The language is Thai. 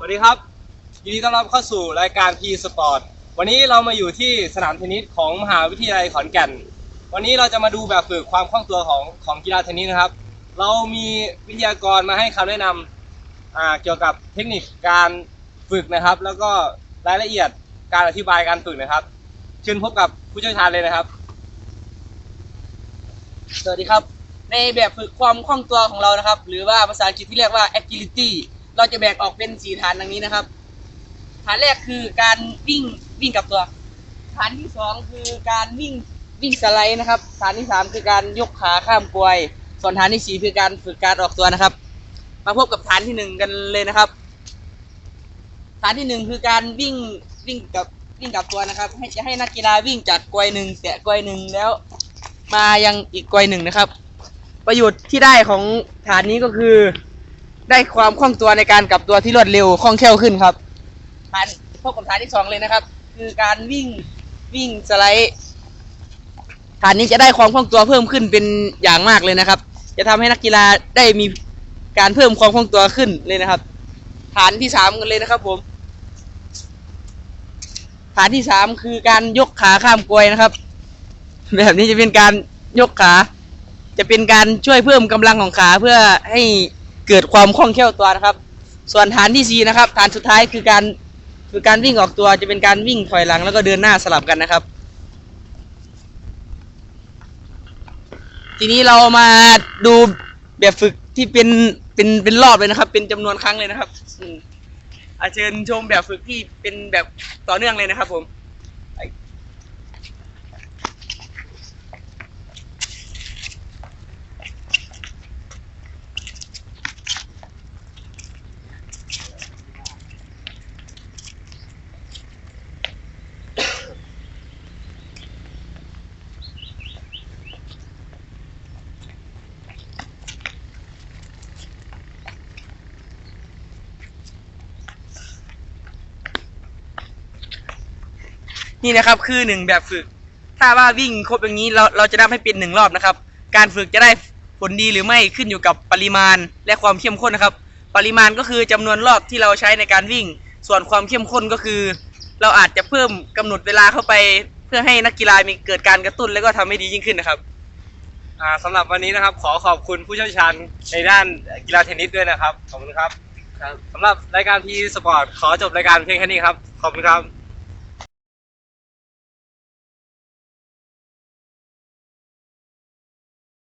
สวัสดีครับ ยินดีต้อนรับเข้าสู่รายการ P Sport วันนี้เรามาอยู่ที่สนามเทนนิสของมหาวิทยาลัยขอนแก่น วันนี้เราจะมาดูแบบฝึกความคล่องตัวของของกีฬาเทนนิสนะครับ เรามีวิทยากรมาให้คำแนะนำอ่าเกี่ยวกับเทคนิคการฝึกนะครับ แล้วก็รายละเอียดการอธิบายการฝึกนะครับ เชิญพบกับผู้เชี่ยวชาญเลยนะครับ สวัสดีครับ ในแบบฝึกความคล่องตัวของเรานะครับ หรือว่าภาษาอังกฤษที่เรียกว่า agility เราจะแบ่งออกเป็นสี่ฐานดังนี้นะครับ ฐานแรกคือการวิ่งวิ่งกับตัว ฐานที่สองคือการวิ่งวิ่งสไลด์นะครับ ฐานที่สามคือการยกขาข้ามกลวย ส่วนฐานที่สี่คือการฝึกการออกตัวนะครับ มาพบกับฐานที่หนึ่งกันเลยนะครับ ฐานที่หนึ่งคือการวิ่งวิ่งกับวิ่งกับตัวนะครับ ให้จะให้นักกีฬาวิ่งจากกลวยหนึ่งแตะกลวยหนึ่งแล้ว มายังอีกกลวยหนึ่งนะครับ ประโยชน์ที่ได้ของฐานนี้ก็คือ ได้ความคล่องตัวในการกลับตัวที่รวดเร็วคล่องแคล่วขึ้นครับฐานพบกับฐานที่สองเลยนะครับ คือการวิ่งวิ่งสไลด์ฐานนี้จะได้ความคล่องตัวเพิ่มขึ้นเป็นอย่างมากเลยนะครับ จะทำให้นักกีฬาได้มีการเพิ่มความคล่องตัวขึ้นเลยนะครับ ฐานที่สามกันเลยนะครับ ผม ฐานที่สามคือการยกขาข้ามกลวยนะครับ แบบนี้จะเป็นการยกขา จะเป็นการช่วยเพิ่มกำลังของขาเพื่อให้ เกิดความคล่องแคล่วตัวนะครับ ส่วนฐานที่สี่นะครับ ฐานสุดท้ายคือการคือการวิ่งออกตัวจะเป็นการวิ่งถอยหลังแล้วก็เดินหน้าสลับกันนะครับ ทีนี้เรามาดูแบบฝึกที่เป็นเป็นเป็นรอบเลยนะครับ เป็นจำนวนครั้งเลยนะครับอืมอาเชิญชมแบบฝึกที่เป็นแบบต่อเนื่องเลยนะครับผม นี่นะครับคือหนึ่งแบบฝึก ถ้าว่าวิ่งครบอย่างนี้เราเราจะนับให้เป็นหนึ่งรอบนะครับ การฝึกจะได้ผลดีหรือไม่ขึ้นอยู่กับปริมาณและความเข้มข้นนะครับ ปริมาณก็คือจำนวนรอบที่เราใช้ในการวิ่ง ส่วนความเข้มข้นก็คือ เราอาจจะเพิ่มกำหนดเวลาเข้าไป เพื่อให้นักกีฬามีเกิดการกระตุ้นแล้วก็ทำให้ดียิ่งขึ้นนะครับอ่าสำหรับวันนี้นะครับขอขอบคุณผู้เชี่ยวชาญในด้านกีฬาเทนนิสด้วยนะครับขอบคุณครับสำหรับรายการ P Sport ขอจบรายการเพียงแค่นี้ครับขอบคุณครับ